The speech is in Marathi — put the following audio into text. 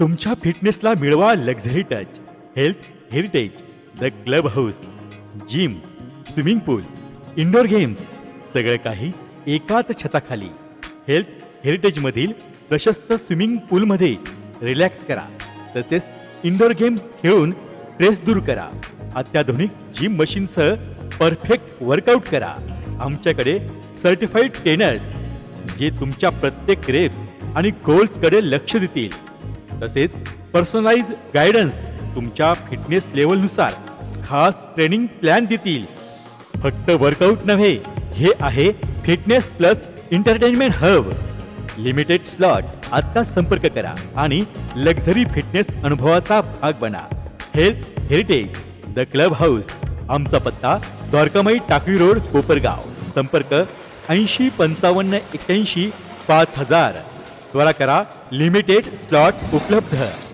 तुमच्या फिटनेसला मिळवा luxury touch health heritage the club house gym swimming pool indoor games सगळं काही एकाच छताखाली. हेल्थ हेरिटेजमधील प्रशस्त स्विमिंग पूलमध्ये रिलॅक्स करा. तसेच इंडोर गेम्स खेळून स्ट्रेस दूर करा. अत्याधुनिक जिम मशीनसह परफेक्ट वर्कआउट करा. आमच्याकडे सर्टिफाईड ट्रेनर्स जे तुमच्या प्रत्येक रेप्स आणि गोल्सकडे लक्ष देतील. तसेच पर्सनलाइज गायडन्स तुमच्या फिटनेस लेवलनुसार खास ट्रेनिंग प्लॅन देतील. फक्त वर्कआउट नव्हे हे आहे fitness plus entertainment hub limited slot आता संपर्क करा आणि लक्झरी फिटनेस अनुभवाचा भाग बना. Health heritage the club house आमचा पत्ता द्वारकामाई टाकळी रोड कोपरगाव. संपर्क ऐंशी पंचावन्न एक्क्याऐंशी पाच हजार. त्वरा करा. लिमिटेड स्लॉट उपलब्ध.